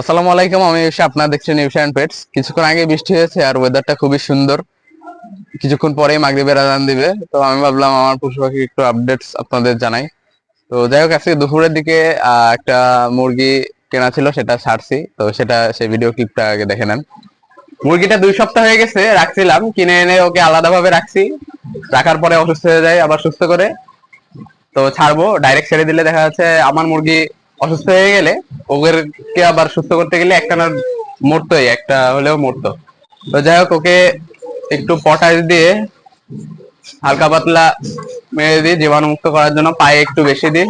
আসসালামু আলাইকুম, আমি এসে আপনারা দেখছেন ইউশান পেটস কিছুক্ষণ আগে বৃষ্টি হয়েছে আর ওয়েদারটা খুবই সুন্দর। কিছুক্ষণ পরেই মাগরিবের আজান দিবে। তো আমি ভাবলাম আমার পশু পাখি একটু আপডেটস আপনাদের জানাই। তো যাই হোক, আজকে দুপুরের দিকে একটা মুরগি কেনা ছিল, সেটা ছাড়ছি। তো সেটা, সেই ভিডিও ক্লিপটা আগে দেখে নেন। মুরগিটা দুই সপ্তাহ হয়ে গেছে, রাখছিলাম। কিনে এনে ওকে আলাদাভাবে রাখছি। রাখার পরে অসুস্থ হয়ে যায়, আবার সুস্থ করে। তো ছাড়বো। ডাইরেক্ট ছেড়ে দিলে দেখা যাচ্ছে, আমার মুরগি অসুস্থ হয়ে গেলে ওদেরকে আবার সুস্থ করতে গেলে একটা না মরতোই একটা হলেও মরতো। তো যাই হোক, ওকে একটু পটাশ দিয়ে হালকা পাতলা মেরে দিই জীবাণুমুক্ত করার জন্য পায়ে একটু বেশি দিই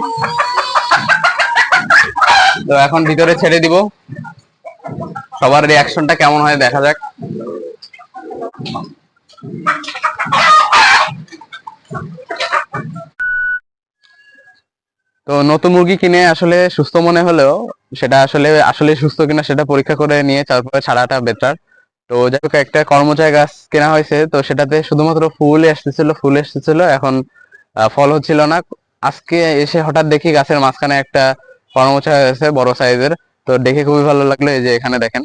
তো এখন ভিতরে ছেড়ে দিব। সবার রিয়াকশনটা কেমন হয় দেখা যাক। তো নতুন মুরগি কিনে আসলে সুস্থ মনে হলেও সেটা আসলে আসলে সুস্থ কিনা সেটা পরীক্ষা করে নিয়ে তারপরে ছাড়াটা বেটার তো যাই হোক, একটা কর্মচারী গাছ কেনা হয়েছে, তো সেটাতে শুধুমাত্র ফুল এসেছিল ফুল এসেছিল, এখন ফল হচ্ছিল না। আজকে এসে হঠাৎ দেখি গাছের মাঝখানে একটা কর্মচারী আছে, বড় সাইজের তো দেখে খুবই ভালো লাগল এই যে এখানে দেখেন।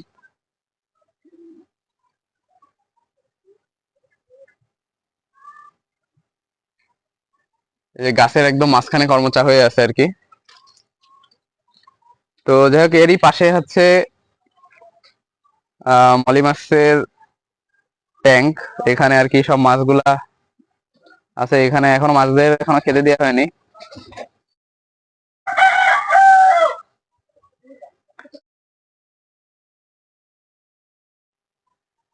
গাছের একদম মাঝখানে কর্মচা হয়ে আছে আর কি। তো যাই হোক, এরই পাশে হচ্ছে, আহ, মলি মাছের ট্যাঙ্ক এখানে আর কি সব মাছগুলা আছে। এখানে এখনও মাছদের এখনও খেতে দেওয়া হয়নি।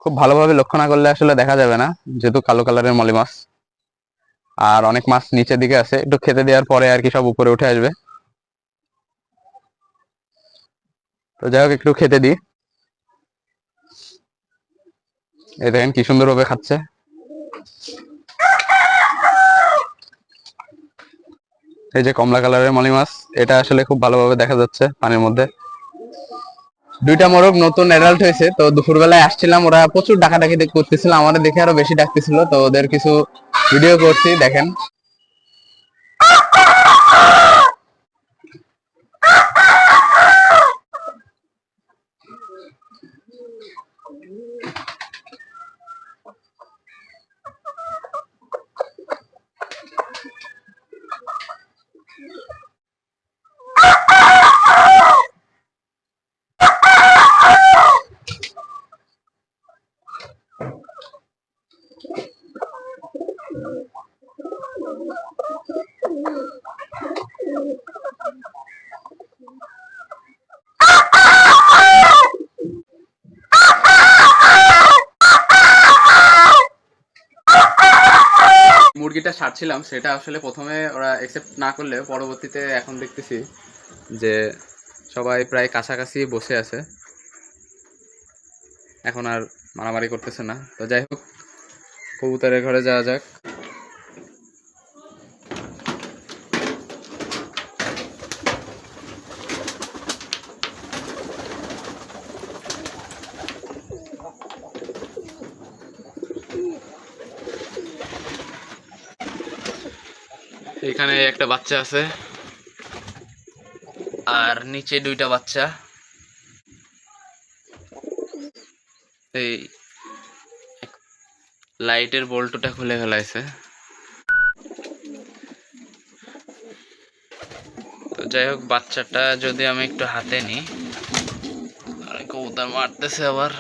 খুব ভালোভাবে লক্ষ্য না করলে আসলে দেখা যাবে না, যেহেতু কালো কালারের মলি মাছ। আর অনেক মাছ নিচের দিকে আছে। একটু খেতে দেওয়ার পরে আর কি সব উপরে উঠে আসবে। তো যাই হোক, একটু খেতে দিই। এই দেখেন কি সুন্দর ভাবে খাচ্ছে। এই যে কমলা কালারের মলি মাছ, এটা আসলে খুব ভালোভাবে দেখা যাচ্ছে পানির মধ্যে। দুইটা মোরগ নতুন অ্যাডাল্ট হয়েছে, তো দুপুরবেলায় আসছিলাম। ওরা প্রচুর ডাকাডাকি করতেছিল, আমাদের দেখে আরও বেশি ডাকতেছিল, তো ওদের কিছু ভিডিও করছি দেখেন। মুরগিটা সারছিলাম, সেটা আসলে প্রথমে ওরা একসেপ্ট না করলে পরবর্তীতে এখন দেখতেছি যে সবাই প্রায় কাছাকাছি বসে আছে। এখন আর মারামারি করতেছে না। তো যাই হোক, কবুতরের ঘরে যাওয়া যাক। এখানে একটা বাচ্চা আছে। আর নিচে দুইটা বাচ্চা। এই লাইটের বল্টুটা খুলে ফেলাইছে। তো যাই হোক, বাচ্চাটা যদি আমি একটু হাতে নিই। আরে কবুতর মারতেছে আবার।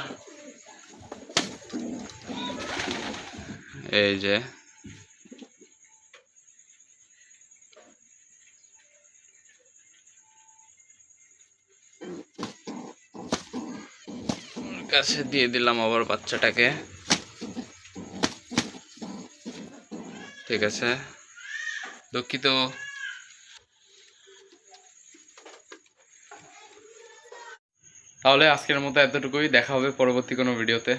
এই যে। কাছে দিয়ে দিলাম আবার বাচ্চাটাকে। ঠিক আছে। দুঃখিত। তাহলে আজকের মতো এতটুকুই। দেখা হবে পরবর্তী কোনো ভিডিওতে।